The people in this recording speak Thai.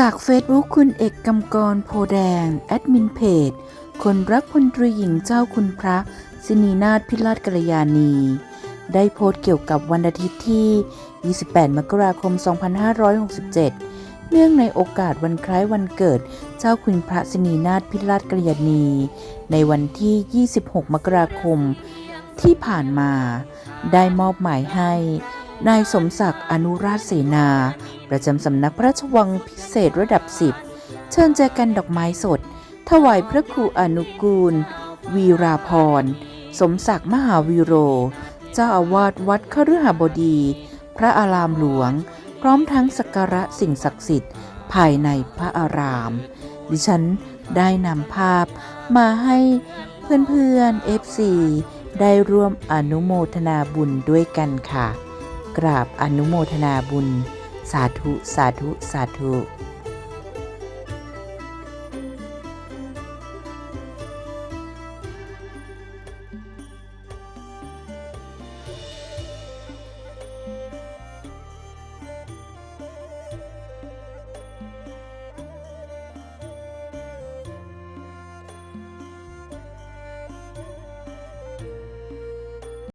จาก Facebook คุณเอกกำกรโพแดง แอดมินเพจ คนรักพลตรีหญิงเจ้าคุณพระสินีนาถพิราชกัลยาณี ได้โพสต์เกี่ยวกับวันอาทิตย์ที่ 28 มกราคม 2567 เนื่องในโอกาสวันคล้ายวันเกิดเจ้าคุณพระสินีนาถพิราชกัลยาณี ในวันที่ 26 มกราคม ที่ผ่านมา ได้มอบหมายให้ นายสมศักดิ์อนุราชเสนา ประจำสำนักพระราชวังพิเศษระดับ10เชิญแจกันดอกไม้สด ถวายพระครูอนุกูล วีราพร สมศักดิ์มหาวีโร เจ้าอาวาสวัดคฤหบดี พระอารามหลวง พร้อมทั้งสักการะสิ่งศักดิ์สิทธิ์ ภายในพระอาราม ดิฉันได้นำภาพมาให้เพื่อนๆ FC ได้ร่วมอนุโมทนาบุญด้วยกันค่ะ กราบอนุโมทนาบุญ สาธุ สาธุ สาธุ